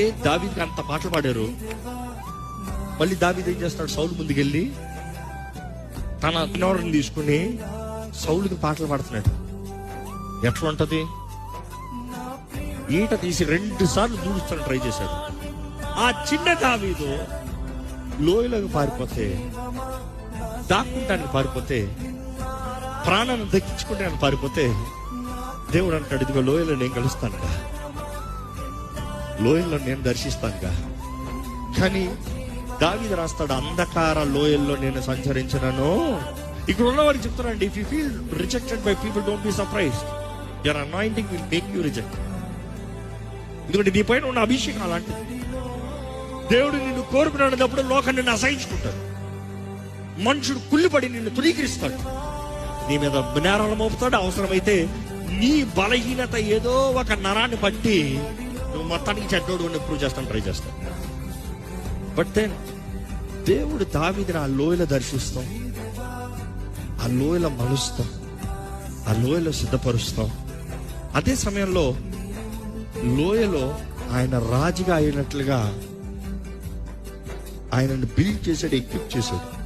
ఏ దావీదికి అంత పాటలు పాడారు? మళ్ళీ దావీది ఏం చేస్తాడు? సౌలు ముందుకెళ్ళి తన పిన్నవరిని తీసుకుని సౌలుకి పాటలు పాడుతున్నాడు. ఎట్లా ఉంటది? ఈట తీసి రెండు సార్లు దూడుస్తాను ట్రై చేశాడు. ఆ చిన్న దావీదు లోయలోకి పారిపోతే దాక్కుంటానికి పారిపోతే ప్రాణాన్ని దక్కించుకుంటానికి పారిపోతే దేవుడు అంటాడు ఇదిగో లోయలో నేను కలుస్తానుగా లోయల్లో నేను దర్శిస్తానుగా కానీ దావీదు రాస్తాడు అంధకార లోయల్లో నేను సంచరించినను. ఇక్కడ ఉన్నవారు వారికి చెప్తున్నాండి if you feel rejected by people don't be surprised your anointing will make you reject ఎందుకంటే నీ పైన ఉన్న అభిషేకం అలాంటిది. దేవుడు నిన్ను కోరుకున్నప్పుడు లోకం నిన్ను అసహించుకుంటాడు. మనుషుడు కుళ్ళిపడి నిన్ను తునీకరిస్తాడు నీ మీద నేరాలు మోపుతాడు. అవసరమైతే నీ బలహీనత ఏదో ఒక నరాన్ని బట్టి నువ్వు మొత్తానికి చెడ్డోడు ప్రూవ్ చేస్తాను ట్రై చేస్తాను. బట్ దెన్ దేవుడు దావిదిని ఆ లోయలో దర్శిస్తాం. ఆ లోయలో మలుస్తాం. ఆ లోయలో సిద్ధపరుస్తాం. అదే సమయంలో లోయలో ఆయన రాజుగా అయినట్లుగా ఆయనను బిల్డ్ చేశాడు ఎక్విప్ చేశాడు.